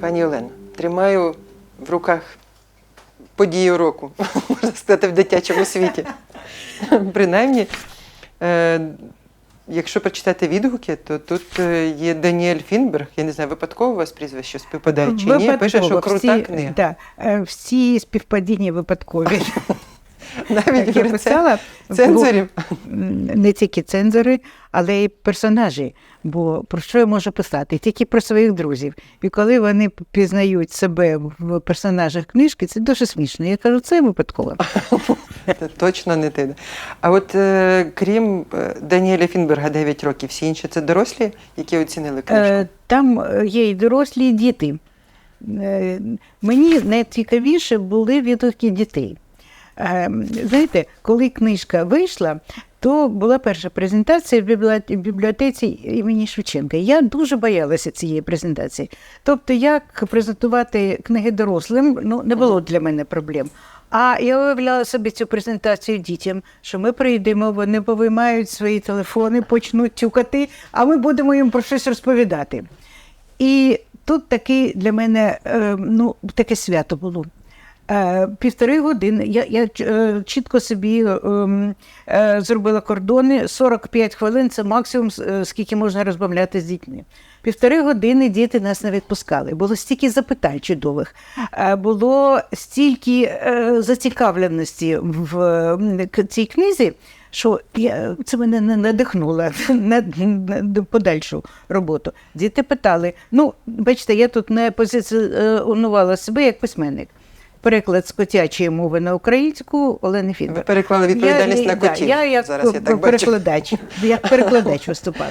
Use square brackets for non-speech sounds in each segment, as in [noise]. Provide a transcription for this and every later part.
Пані Олено, тримаю в руках подію року, [laughs] можна сказати, в дитячому світі. [laughs] Принаймні, е, якщо прочитати відгуки, то тут е, є Даніель Фінберг. Я не знаю, випадково у вас прізвище співпадає чи ні. Пише, що крута книга. Да, е, всі співпадіння випадкові. [laughs] Навіть я писала, цензорів. не тільки цензори, але й персонажі. Бо про що я можу писати? Тільки про своїх друзів. І коли вони пізнають себе в персонажах книжки, це дуже смішно. Я кажу, це випадково. Точно не ти. А от е, крім е, Даніеля Фінберга 9 років, всі інші це дорослі, які оцінили книжку. Е, Там е, є і дорослі, і діти. Мені найцікавіше були відгуки дітей. Е, Знаєте, коли книжка вийшла, то була перша презентація в бібліотеці- імені Шевченка. Я дуже боялася цієї презентації. Тобто, як презентувати книги дорослим, ну не було для мене проблем. А я уявляла собі цю презентацію дітям, що ми прийдемо, вони повиймають свої телефони, почнуть тюкати, а ми будемо їм про щось розповідати. І тут таки для мене е, ну, таке свято було. Е, Півтори години я, я е, чітко собі е, м, е, зробила кордони. 45 хвилин це максимум, скільки можна розмовляти з дітьми. Півтори години діти нас не відпускали. Було стільки запитань чудових, було стільки зацікавленості в цій книзі, що я, це мене не надихнуло [laughs] на, на подальшу роботу. Діти питали: ну, бачите, я тут не позиціонувала себе як письменник. Переклад з котячої мови на українську Олени Ви Фінберг. переклали відповідальність на да, я як Зараз я так бачу. перекладач, як перекладач виступала.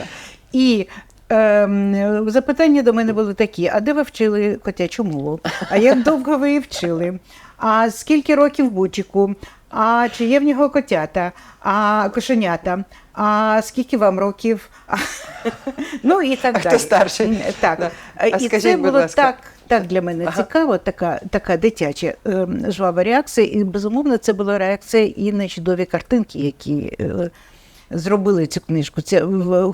І ем, запитання до мене були такі: а де ви вчили котячу мову? А як довго ви її вчили? А скільки років Бучику? А чи є в нього котята, а кошенята? А скільки вам років? [laughs] Ну і так А хто далі. старший? Так. Да. А І скажіть, це будь ласка. так, так для мене Ага. цікаво, така, така дитяча ем, жвава реакція. І безумовно, це була реакція і на чудові картинки, які е, зробили цю книжку. Це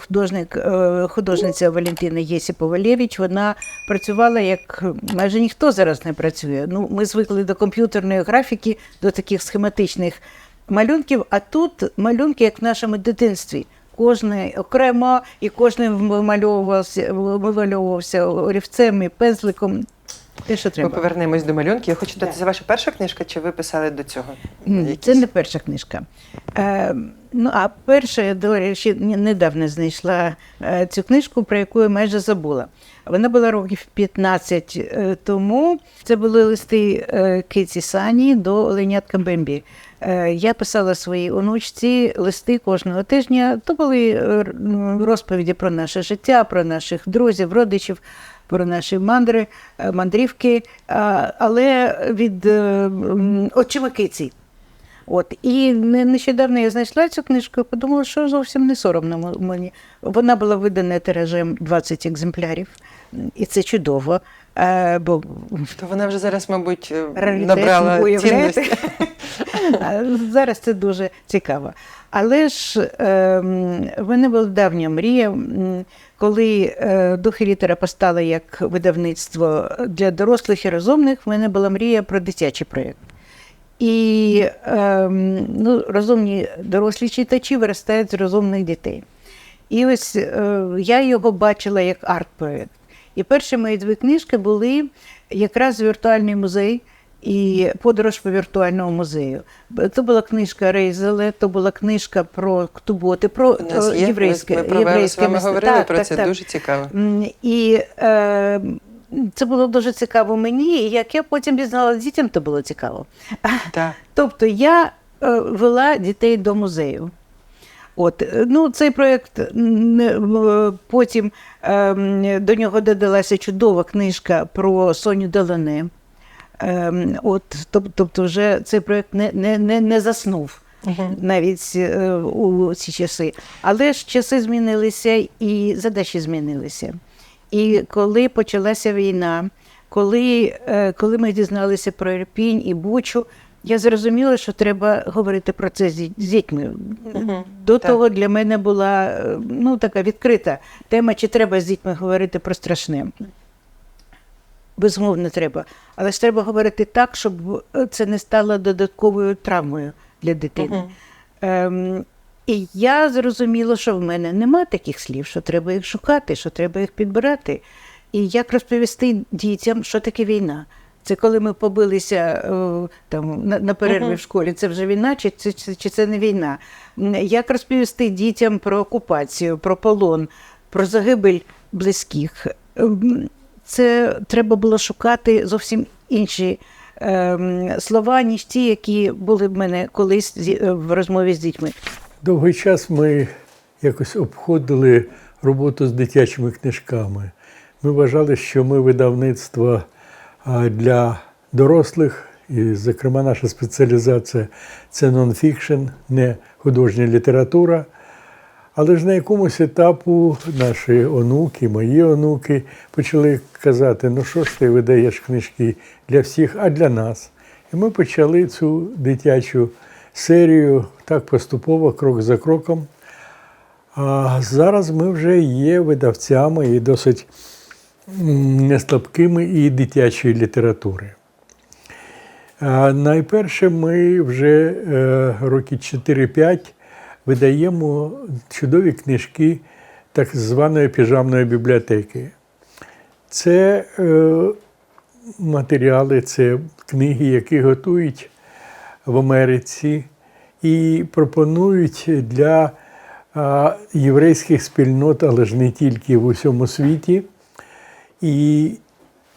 художник, е, художниця Валентина Єсіповалєвич, вона працювала як майже ніхто зараз не працює. Ну, ми звикли до комп'ютерної графіки, до таких схематичних малюнків, а тут малюнки, як в нашому дитинстві. Кожний окремо, і кожен вимальовувався, вимальовувався олівцем і пензликом. Те, що Ми треба. повернемось до малюнки. Я хочу дати Да. це ваша перша книжка, чи ви писали до цього? Якісь? Це не перша книжка. Е, ну, а перша, я до речі, недавно знайшла е, цю книжку, про яку я майже забула. Вона була років 15 е, тому. Це були листи е, Киці Сані до Оленятка Бембі. Я писала своїй онучці листи кожного тижня. То були м, розповіді про наше життя, про наших друзів, родичів. Про наші мандри, мандрівки, але від е, очима киці. От і не- нещодавно я знайшла цю книжку і подумала, що зовсім не соромно мені. Вона була видана тиражем 20 екземплярів, і це чудово. Е, бо То вона вже зараз, мабуть, е, раритет, набрала уявляєте? цінності. Зараз це дуже цікаво. Але ж ем, в мене була давня мрія, коли е, духи літера постали як видавництво для дорослих і розумних, в мене була мрія про дитячий проєкт. І ем, ну, розумні дорослі читачі виростають з розумних дітей. І ось е, я його бачила як арт-проєкт. І перші мої дві книжки були якраз віртуальний музей і подорож по віртуальному музею. То була книжка Рейзеле, то була книжка про ктуботи, про єврейське, ми, ми мистецтво. говорили Так, про це, так. дуже цікаво. І е, це було дуже цікаво мені, і як я потім дізналася, дітям то було цікаво. Так. [laughs] Тобто я е, вела дітей до музею. От, е, ну, цей проєкт е, потім ем, до нього додалася чудова книжка про Соню Делане. Ем, от, тобто, вже цей проєкт не, не, не, не заснув навіть е, у ці часи. Але ж часи змінилися і задачі змінилися. І коли почалася війна, коли, е, коли ми дізналися про Ірпінь і Бучу, я зрозуміла, що треба говорити про це з діть- з дітьми. До так. того для мене була е, ну, така відкрита тема, чи треба з дітьми говорити про страшне. безумовно треба. Але ж треба говорити так, щоб е, це не стало додатковою травмою для дитини. Ем, і я зрозуміла, що в мене нема таких слів, що треба їх шукати, що треба їх підбирати. І як розповісти дітям, що таке війна? Це коли ми побилися е, там, на, перерві в школі, це вже війна, чи, чи, чи, чи це не війна? Як розповісти дітям про окупацію, про полон, про загибель близьких? Ем, Це треба було шукати зовсім інші ем, слова, ніж ті, які були в мене колись е, в розмові з дітьми. Довгий час ми якось обходили роботу з дитячими книжками. Ми вважали, що ми видавництво для дорослих, і, зокрема, наша спеціалізація це нонфікшн, не художня література. Але ж на якомусь етапу наші онуки, мої онуки почали казати: ну що ж ти видаєш книжки для всіх, а для нас. І ми почали цю дитячу серію так поступово, крок за кроком. А зараз ми вже є видавцями і досить неслабкими і дитячої літератури. Найперше, ми вже е, роки 4-5 видаємо чудові книжки так званої піжамної бібліотеки. Це е, матеріали, це книги, які готують в Америці і пропонують для єврейських спільнот, але ж не тільки в усьому світі. І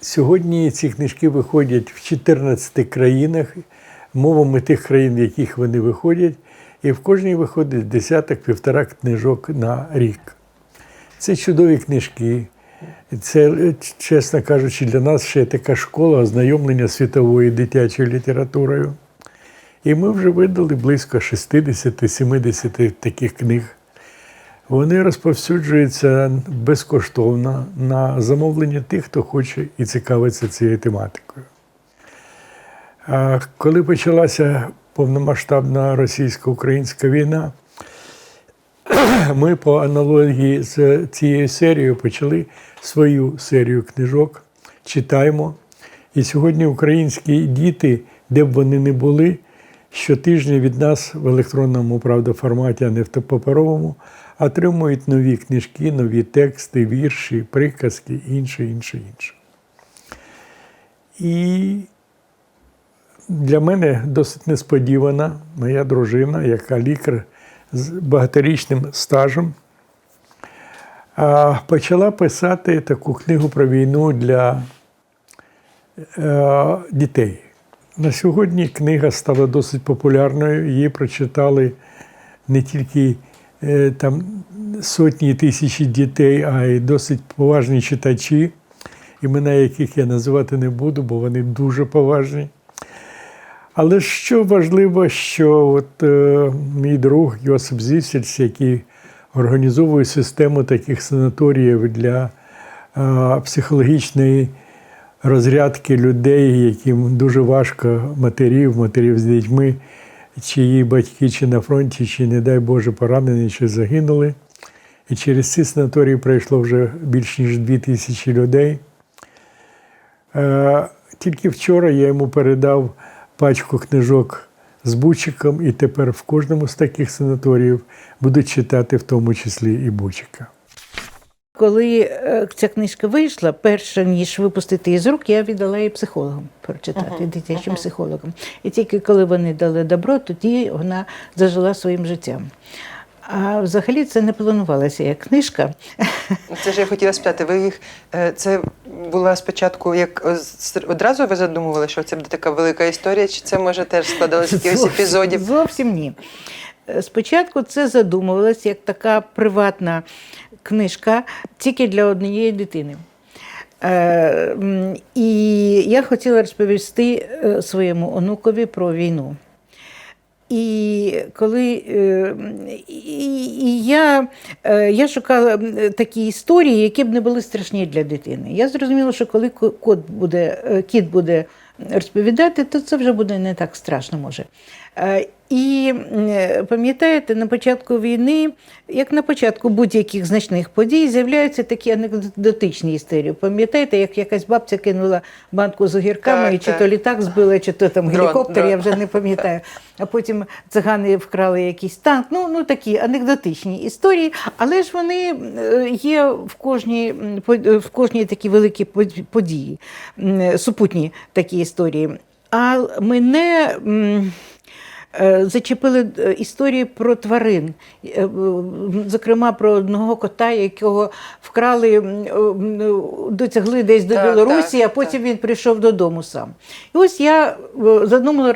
сьогодні ці книжки виходять в 14 країнах, мовами тих країн, в яких вони виходять, і в кожній виходить десяток півтора книжок на рік. Це чудові книжки. Це, чесно кажучи, для нас ще така школа ознайомлення світовою дитячою літературою. І ми вже видали близько 60-70 таких книг. Вони розповсюджуються безкоштовно на замовлення тих, хто хоче і цікавиться цією тематикою. Коли почалася повномасштабна російсько-українська війна, ми по аналогії з цією серією почали свою серію книжок, читаємо. І сьогодні українські діти, де б вони не були, щотижня від нас в електронному правда, форматі, а не в паперовому, отримують нові книжки, нові тексти, вірші, приказки, інше, інше, інше. І для мене досить несподівана моя дружина, яка лікар з багаторічним стажем, почала писати таку книгу про війну для е, дітей. На сьогодні книга стала досить популярною. Її прочитали не тільки е, там сотні тисячі дітей, а й досить поважні читачі, імена яких я називати не буду, бо вони дуже поважні. Але що важливо, що от, е, мій друг Йосип Зісельс, який організовує систему таких санаторіїв для е, психологічної розрядки людей, яким дуже важко матерів, матерів з дітьми, чиї батьки чи на фронті, чи, не дай Боже, поранені, чи загинули. І через ці санаторії пройшло вже більш ніж дві тисячі людей. Е, Тільки вчора я йому передав пачку книжок з Бучиком, і тепер в кожному з таких санаторіїв будуть читати в тому числі і Бучика. Коли е, ця книжка вийшла, перше ніж випустити її з рук, я віддала її психологам прочитати, дитячим психологам. І тільки коли вони дали добро, тоді вона зажила своїм життям. А взагалі це не планувалося як книжка. [laughs] Це ж я хотіла спитати, ви їх е, це була спочатку як е, одразу ви задумували, що це буде така велика історія, чи це може теж складалося якихось епізодів? Зовсім ні. Спочатку це задумувалось як така приватна книжка тільки для однієї дитини. Е, і я хотіла розповісти е, своєму онукові про війну. І коли е, і, і я, я шукала такі історії, які б не були страшні для дитини. Я зрозуміла, що коли кот буде, кіт буде розповідати, то це вже буде не так страшно може. І е, пам'ятаєте, на початку війни, як на початку будь-яких значних подій, з'являються такі анекдотичні історії. Пам'ятаєте, як якась бабця кинула банку з огірками, Так, і чи так. то літак збила, чи то там гелікоптер, дрон. я вже не пам'ятаю. А потім цигани вкрали якийсь танк. Ну, ну такі анекдотичні історії, але ж вони е, є в кожній, е, в кожній такій великій под- події, супутні такі історії. А мене. Е, Зачепили е, історії про тварин, Е, зокрема про одного кота, якого вкрали, дотягли десь до Так, Білорусі, так, а потім він прийшов додому сам. І ось я задумала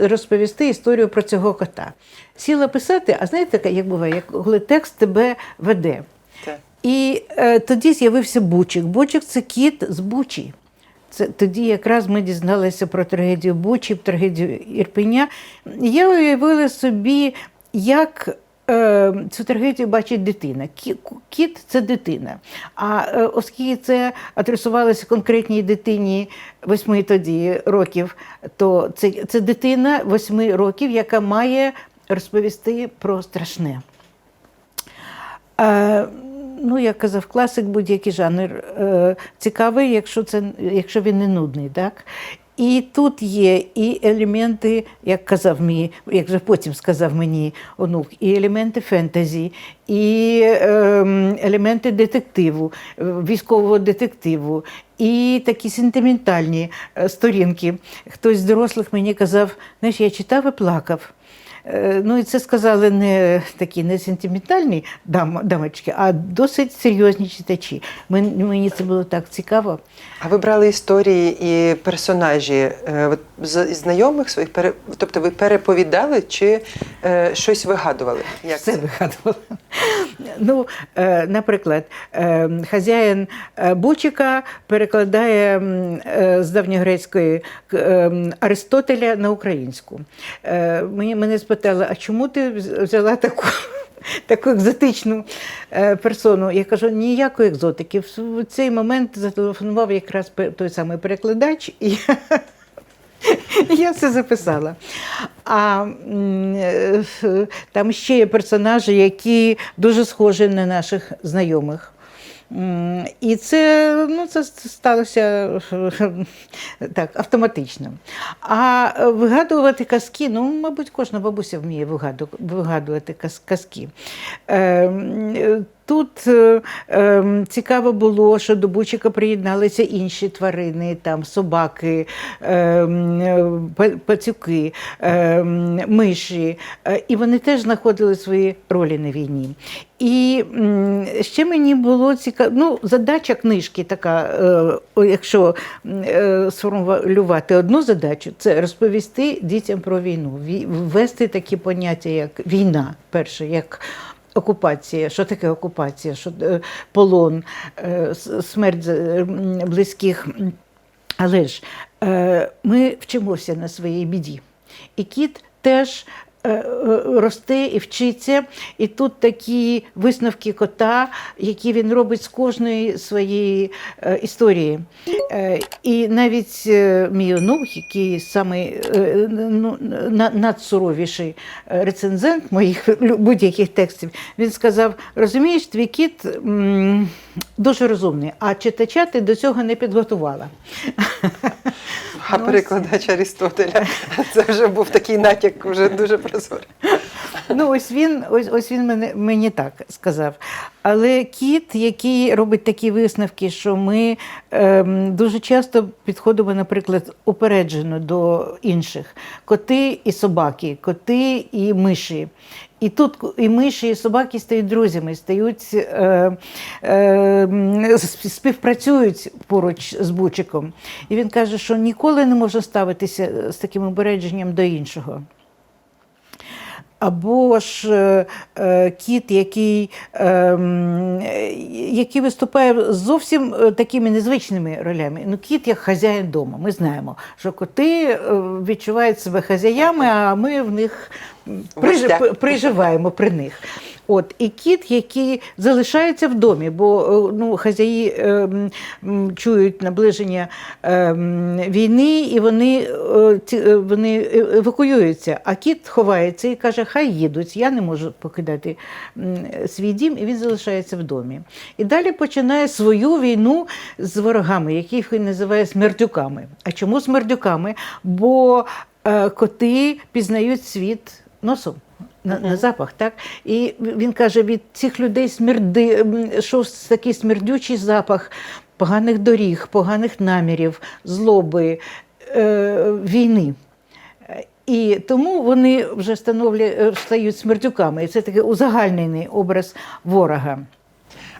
розповісти історію про цього кота. Сіла писати, а знаєте, як буває, як коли текст тебе веде. Так. І е, тоді з'явився Бучик. Бучик це кіт з Бучі. Це тоді якраз ми дізналися про трагедію Бучі, трагедію Ірпеня. Я уявила собі, як е, цю трагедію бачить дитина. Кіт це дитина. А е, оскільки це адресувалося конкретній дитині восьми тоді років, то це, це дитина восьми років, яка має розповісти про страшне. Ну, як казав класик, будь-який жанр е, цікавий, якщо, це, якщо він не нудний. Так? І тут є і елементи, як казав мій, як вже потім сказав мені онук, і елементи фентезі, і ем, елементи детективу, е, військового детективу, і такі сентиментальні е, сторінки. Хтось з дорослих мені казав, знаєш, я читав і плакав. Е, Ну і це сказали не такі не сентиментальні дам, дамочки, а досить серйозні читачі. Мен- Мені це було так цікаво. А ви брали історії і персонажі е, з знайомих своїх, тобто ви переповідали чи е, щось вигадували? Як Все це? вигадувала. [laughs] Ну, е, наприклад, е, хазяїн Бучика перекладає е, з давньогрецької е, Аристотеля на українську. Е, Мені, мене спитали, а чому ти взяла таку? [laughs] Таку екзотичну е, персону. Я кажу, ніякої екзотики. В цей момент зателефонував якраз той самий перекладач, і я [laughs] я все записала. А е, там ще є персонажі, які дуже схожі на наших знайомих. І це, ну, це сталося [laughs] так, автоматично. А вигадувати казки, ну, мабуть, кожна бабуся вміє вигадувати казки. Тут е, е, цікаво було, що до Бучика приєдналися інші тварини, там собаки, е, м, е, па- пацюки, е, миші. Е, І вони теж знаходили свої ролі на війні. І ще мені було цікаво, ну, задача книжки така, е, якщо е, сформулювати одну задачу, це розповісти дітям про війну, ввести такі поняття, як війна, перше, як окупація, що таке окупація, що е, полон, е, смерть близьких. Але ж е, ми вчимося на своїй біді. І кіт теж е, е, росте і вчиться. І тут такі висновки кота, які він робить з кожної своєї е, історії. Е, І навіть е, мій онук, який самий е, ну, надсуровіший е, рецензент моїх будь-яких текстів, він сказав: розумієш, твій кіт дуже розумний, а читача ти до цього не підготувала. А перекладач Арістотеля. Це вже був такий натяк, вже дуже прозорий. Ну, ось він, ось, ось він мене, мені так сказав. Але кіт, який робить такі висновки, що ми ем, дуже часто підходимо, наприклад, упереджено до інших: коти і собаки, коти і миші. І тут і миші, і собаки стають друзями, стають е, е, співпрацюють поруч з Бучиком. І він каже, що ніколи не можна ставитися з таким обереженням до іншого. Або ж е, е, кіт, який, е, е, який виступає з зовсім е, такими незвичними ролями. Ну, кіт як хазяїн дому. Ми знаємо, що коти відчувають себе хазяями, а ми в них приживаємо при них. От, і кіт, який залишається в домі, бо е, ну, хазяї е, чують наближення е, війни, і вони, е, е, вони евакуюються. А кіт ховається і каже, хай їдуть, я не можу покидати свій дім, і він залишається в домі. І далі починає свою війну з ворогами, яких він називає смердюками. А чому смердюками? Бо е, коти пізнають світ носом. На, на запах, так? І він каже, від цих людей смерди, що такий смердючий запах поганих доріг, поганих намірів, злоби, е, війни. І тому вони вже е, стають смердюками. І це такий узагальнений образ ворога.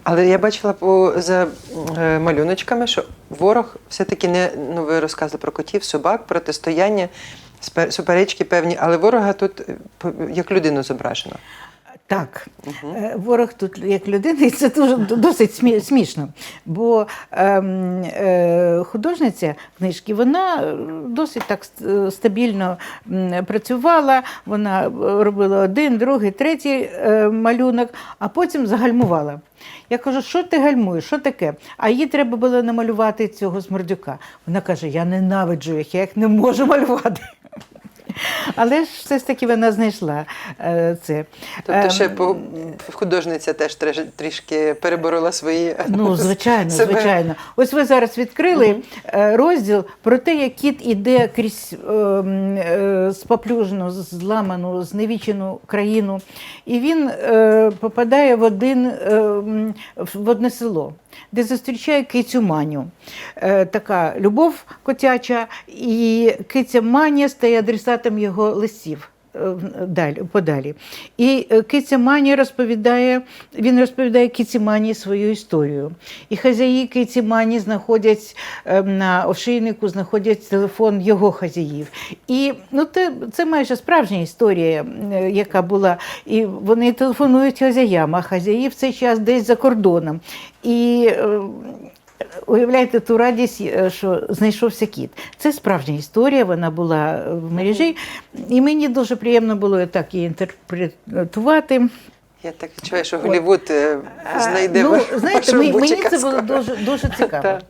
Але я бачила по за е, малюночками, що ворог все-таки не ну ви розказували про котів, собак, протистояння, суперечки певні, але ворога тут е, як людину зображено. Так, е, ворог тут як людина, і це дуже досить смішно. Бо ем, е, художниця книжки вона е, досить так стабільно працювала. Вона е, робила один, другий, третій е, малюнок, а потім загальмувала. Я кажу, що ти гальмуєш, що таке? А їй треба було намалювати цього смердюка. Вона каже: Я ненавиджу їх, я їх не можу малювати. Але ж все ж таки вона знайшла е, це. Тобто ще Ем, художниця теж трішки переборола свої Ну, звичайно, себе. звичайно. Ось ви зараз відкрили е, розділ про те, як кіт іде крізь е, е, споплюжену, зламану, зневічену країну, і він е, попадає в один е, в одне село, де зустрічає кицю Маню. Е, така любов котяча, і киця Маня стає адресатом його листів. е, Далі, подалі. І е, Киця Мані розповідає, він розповідає Киці Мані свою історію. І хазяї Киці Мані знаходять е, на ошейнику, знаходять телефон його хазяїв. І ну, це, це майже справжня історія, яка була. І вони телефонують хазяям, а хазяї в цей час десь за кордоном. І Уявляєте ту радість, е, що знайшовся кіт. Це справжня історія, вона була в мережі, і мені дуже приємно було так її інтерпретувати. Я так відчуваю, що Голлівуд е, знайде ну, знаєте, мені, мені це було дуже, дуже цікаво. Так,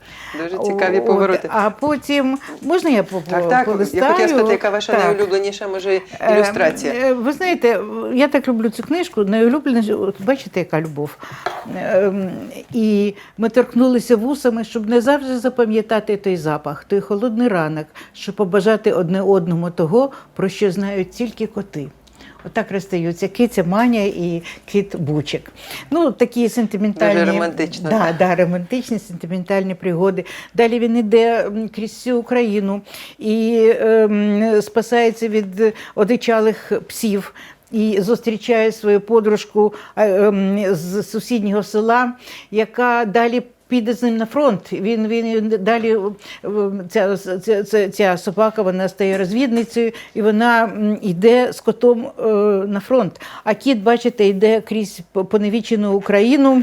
дуже цікаві От, повороти. А потім можна я по, Так, так. полистаю? Я хотіла спитати, яка ваша Так. найулюбленіша може ілюстрація? е, Ви знаєте, я так люблю цю книжку. Найулюбленіша, от бачите, яка любов. Ем, І ми торкнулися вусами, щоб не завжди запам'ятати той запах, той холодний ранок, щоб побажати одне одному того, про що знають тільки коти. Отак розстаються киця Маня і кіт Бучик. Ну, такі сентиментальні. Дуже романтично. Да, да, романтичні, сентиментальні пригоди. Далі він іде крізь всю Україну і ем, спасається від одичалих псів. І зустрічає свою подружку ем, з сусіднього села, яка далі піде з ним на фронт. Він, він далі е, ця, ця, ця, собака вона стає розвідницею і вона йде з котом е, на фронт. А кіт, бачите, йде крізь поневічену Україну.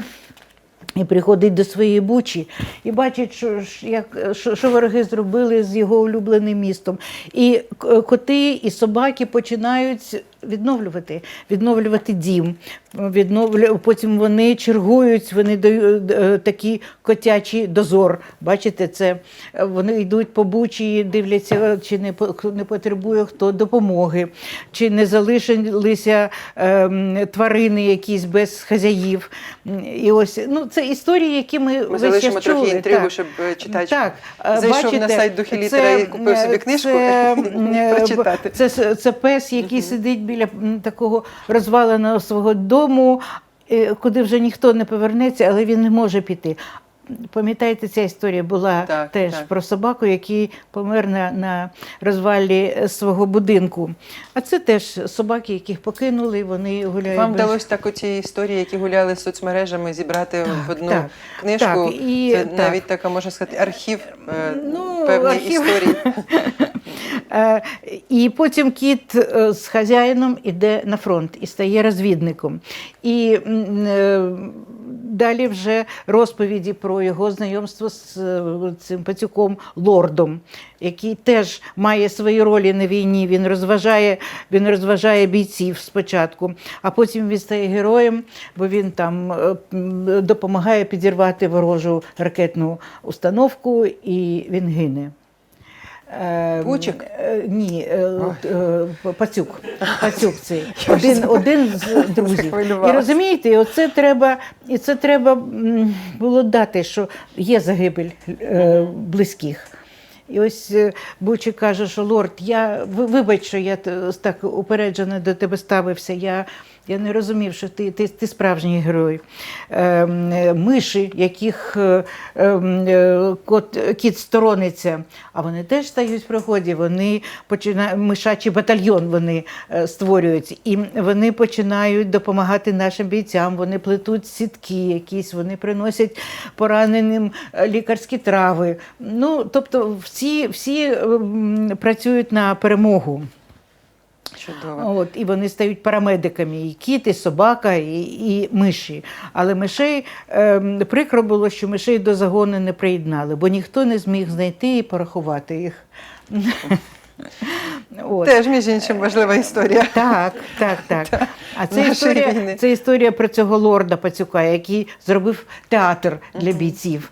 І приходить до своєї бучі і бачить, що, як, що, що вороги зробили з його улюбленим містом. І коти, і собаки починають відновлювати, відновлювати дім. Відновлю, потім вони чергують, вони дають е, такий котячий дозор. Бачите, це е, вони йдуть по бучі, дивляться, чи не, не потребує хто допомоги, чи не залишилися ем, тварини якісь без хазяїв. І ось ну це історії, які ми, Ми весь залишимо трохи чули. інтригу, Так. щоб е, читач Так, е, зайшов бачите, на сайт Духи літера і купив собі е, книжку це, [laughs] е, прочитати. Це, це, це пес, який сидить біля такого розваленого свого дому, е, куди вже ніхто не повернеться, але він не може піти. Пам'ятаєте, ця історія була Так, теж так. про собаку, який помер на, на розвалі е, свого будинку. А це теж собаки, яких покинули, вони гуляють. Вам без- вдалося так оці історії, які гуляли соцмережами, зібрати в одну так, книжку. так, і- Це так. навіть така, можна сказати, архів е, Ну, певних архів. історій. [laughs] Е, І потім кіт з хазяїном іде на фронт і стає розвідником. І далі вже розповіді про його знайомство з е, цим пацюком лордом, який теж має свої ролі на війні. Він розважає, він розважає бійців спочатку, а потім він стає героєм, бо він там е, допомагає підірвати ворожу ракетну установку, і він гине. Е, Бучик? е, Ні, е, е, Пацюк. [laughs] Пацюк цей. Один, один з [laughs] друзів. І розумієте, і оце треба, і це треба було дати, що є загибель близьких. І ось Бучик каже, що лорд, я вибач, що я так упереджено до тебе ставився. Я, я не розумів, що ти, ти, ти справжній герой. Е, миші, яких е, ем, е, кот, кіт сторониться, а вони теж стають в проході. Вони починають мишачий батальйон вони е, створюють, і вони починають допомагати нашим бійцям. Вони плетуть сітки, якісь, вони приносять пораненим е, лікарські трави. Ну, тобто, всі, всі ем, працюють на перемогу. Чудово. От, і вони стають парамедиками, і кіт, і собака, і, і миші. Але мишей ем, прикро було, що мишей до загону не приєднали, бо ніхто не зміг знайти і порахувати їх. [laughs] От. Теж, між іншим, важлива історія. Так, так, так. А це історія, війни. це історія про цього лорда Пацюка, який зробив театр для бійців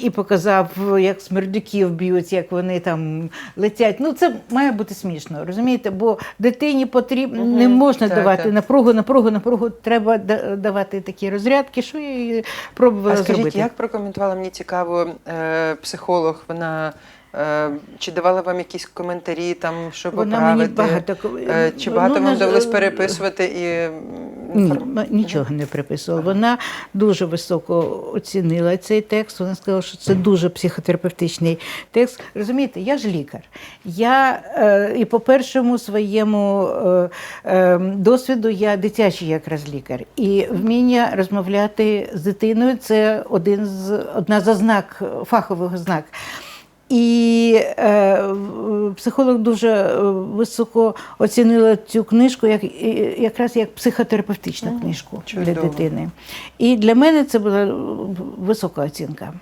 і показав, як смердюків б'ють, як вони там летять. Ну, це має бути смішно, розумієте? Бо дитині потрібно не можна Так, давати так. напругу, напругу, напругу. Треба давати такі розрядки, що я і пробувала А скажіть, зробити. як прокоментувала мені цікаво е, психолог? Вона чи давала вам якісь коментарі, там, що Вона поправити? мені багато Е, чи багато ну, вам довелось переписувати і Ні, нічого не приписувала. Вона дуже високо оцінила цей текст. Вона сказала, що це дуже психотерапевтичний текст. Розумієте, я ж лікар. Я е, і по першому своєму е, е, досвіду я дитячий якраз лікар. І вміння розмовляти з дитиною це один з одна з ознак фахових ознак. І е, психолог дуже е, високо оцінила цю книжку як, якраз як психотерапевтичну книжку для чудово. дитини. І для мене це була е, висока оцінка.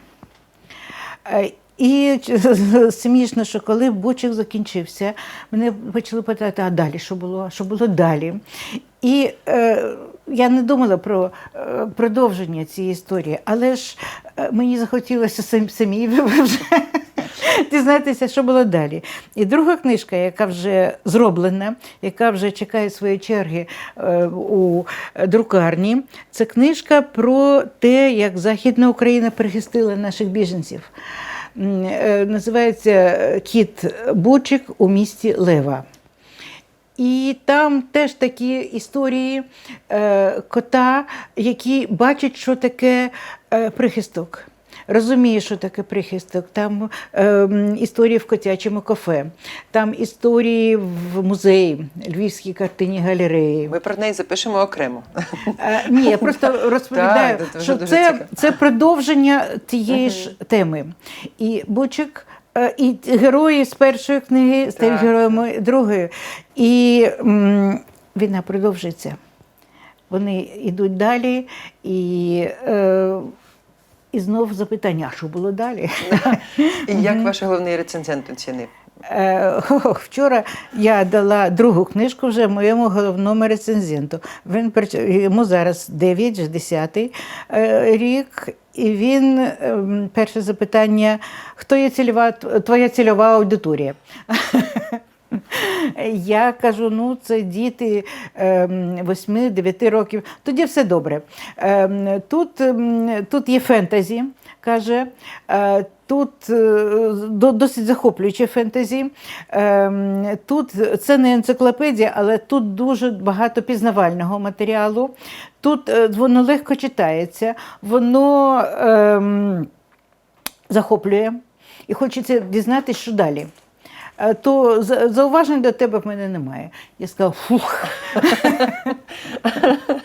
Е, І [laughs] смішно, що коли Бучик закінчився, мене почали питати, а далі що було? Що було далі? І е, я не думала про е, продовження цієї історії, але ж мені захотілося сам, самі [laughs] вже дізнатися, що було далі. І друга книжка, яка вже зроблена, яка вже чекає своєї черги е, у друкарні, це книжка про те, як Західна Україна прихистила наших біженців. Е, Називається Кіт Бучик у місті Лева. І там теж такі історії е, кота, які бачать, що таке е, прихисток. Розуміє, що таке прихисток. Там е, історії в котячому кафе, там історії в музеї, Львівській картині галереї. Ми про неї запишемо окремо. Е, Ні, я просто розповідаю, Так, що дуже це, цікаво. це продовження тієї ж теми. І Бучик, е, і герої з першої книги стають героями другої. І м, війна продовжується. Вони йдуть далі, і, е, і знов запитання, що було далі? І як ваш головний рецензент оцінив? Е, [laughs] Вчора я дала другу книжку вже моєму головному рецензенту. Він йому зараз 9 чи 10 е, рік. І він ем, перше запитання: хто є цільова, твоя цільова аудиторія? [laughs] Я кажу, ну це діти 8-9 років. Тоді все добре. Ем, Тут, ем, тут є фентезі, каже. е, Тут е, досить захоплююче фентезі. Ем, Тут це не енциклопедія, але тут дуже багато пізнавального матеріалу. Тут е, воно легко читається, воно ем, захоплює і хочеться дізнатися, що далі. Е, То за- зауважень до тебе в мене немає. Я сказала, фух. [laughs]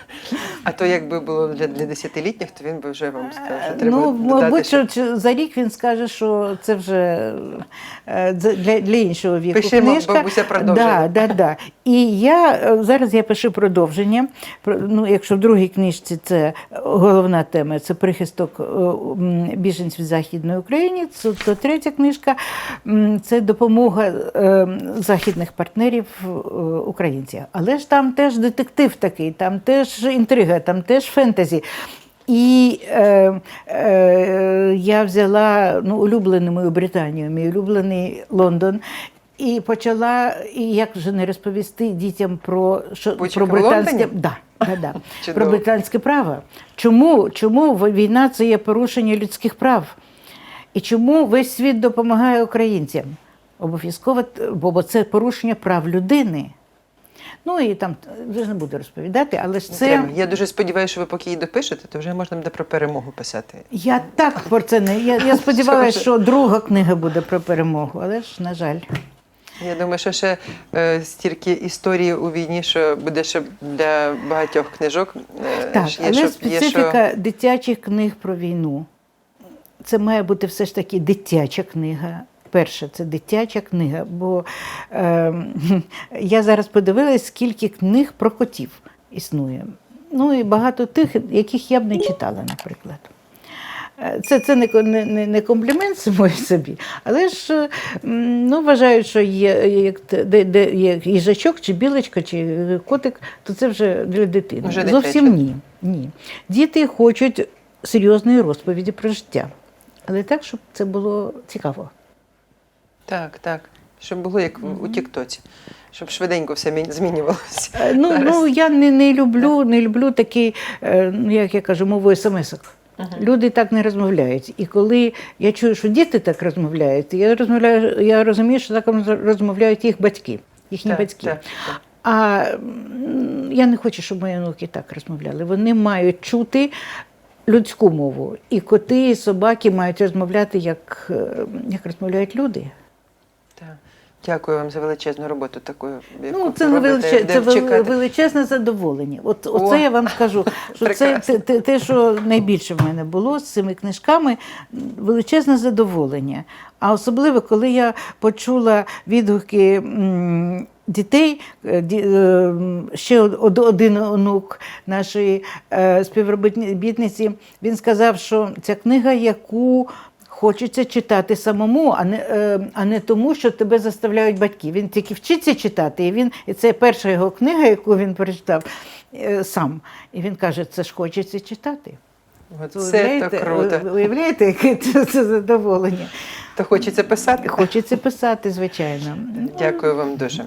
А то якби було для, для десятилітніх, то він би вже вам сказав, що треба Ну, мабуть, що за рік він скаже, що це вже е, для, для іншого віку Пишемо, книжка. бабуся, продовження. Да, да, да. І я е, зараз я пишу продовження. Ну, якщо в другій книжці це головна тема, це прихисток е, біженців в Західної Україні, то, то третя книжка це допомога е, західних партнерів е, українцям. Але ж там теж детектив такий, там теж інтрига, там теж фентезі. І е, е, я взяла ну, улюблений мою Британію, мій улюблений Лондон. І почала, і як вже не розповісти дітям про що про британське да, да, да, [laughs] Чудово. про британське право. Чому, чому війна це є порушення людських прав? І чому весь світ допомагає українцям? Обов'язково, бо це порушення прав людини. Ну і там вже не буду розповідати, але ж це. Я дуже сподіваюся, що ви поки її допишете, то вже можна буде про перемогу писати. Я так про це не. Я, я сподівалася, що друга книга буде про перемогу, але ж, на жаль. Я думаю, що ще е, стільки історії у війні, що буде ще для багатьох книжок. Е, Так, є, але що- є, специфіка дитячих книг про війну. Це має бути все ж таки дитяча книга. Перше, це дитяча книга, бо е, [laughs] я зараз подивилась, скільки книг про котів існує. Ну і багато тих, яких я б не читала, наприклад. Е, Це, це не, не, не, комплімент самої собі, але ж ну, вважаю, що є, як, де, де є їжачок, чи білочка, чи котик, то це вже для дитини. Вже Зовсім ні, ні. Діти хочуть серйозної розповіді про життя, але так, щоб це було цікаво. Так, так. Щоб було як в- у Тіктоці, щоб швиденько все змінювалося. Е, Ну, Зараз. ну я не, не люблю, не люблю такий, е, ну, як я кажу, мовою смс-ок. Люди так не розмовляють. І коли я чую, що діти так розмовляють, я розмовляю, я розумію, що так розмовляють їх батьки, їхні Так, батьки. так, так. А я не хочу, щоб мої онуки так розмовляли. Вони мають чути людську мову. І коти, і собаки мають розмовляти, як, е, як розмовляють люди. Дякую вам за величезну роботу таку. Ну, це, ви робите, величе, де це величезне задоволення. От, О. оце я вам скажу, що це те, те, що найбільше в мене було з цими книжками, величезне задоволення. А особливо, коли я почула відгуки дітей, е, е, ще од- один онук нашої е, співробітниці, він сказав, що ця книга, яку Хочеться читати самому, а не, е, а не тому, що тебе заставляють батьки. Він тільки вчиться читати, і він і це перша його книга, яку він прочитав е, сам. І він каже: це ж хочеться читати. Оце Уявляєте? то круто. Ви- Уявляєте, яке це, це задоволення? То хочеться писати. Хочеться писати, звичайно. Дякую вам дуже.